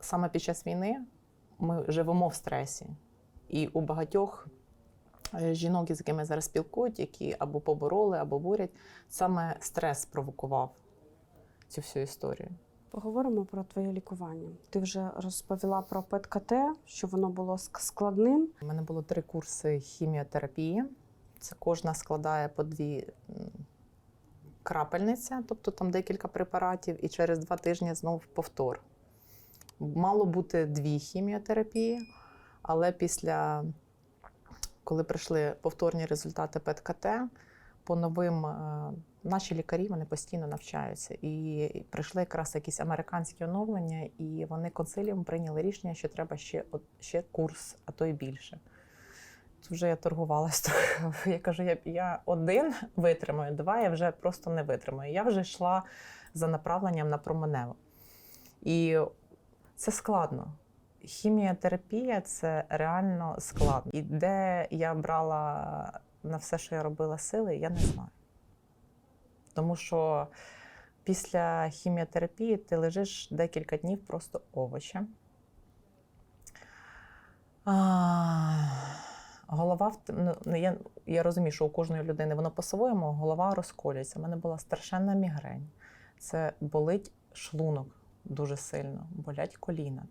саме під час війни ми живемо в стресі. І у багатьох е, жінок, з якими зараз спілкують, які або побороли, або бурять, саме стрес провокував цю всю історію. Поговоримо про твоє лікування. Ти вже розповіла про ПЕТ-КТ, що воно було складним. У мене було три курси хіміотерапії. Це кожна складає по дві м, крапельниця, тобто там декілька препаратів, і через два тижні знов повтор. Мало бути дві хіміотерапії, але після, коли прийшли повторні результати ПЕТ-КТ, по новим е, наші лікарі вони постійно навчаються. І прийшли якраз якісь американські оновлення, і вони консиліум прийняли рішення, що треба ще, ще курс, а то й більше. Тут вже я торгувалась. трохи. Я кажу, я, я один витримаю, два я вже просто не витримаю. Я вже йшла за направленням на променево. І це складно. Хіміотерапія це реально складно. І де я брала на все, що я робила сили, я не знаю. Тому що після хіміотерапії ти лежиш декілька днів просто овочем. А, голова ну, ну, я, я розумію, що у кожної людини воно по-своєму, голова розколюється. У мене була страшенна мігрень. Це болить шлунок дуже сильно, болять коліна.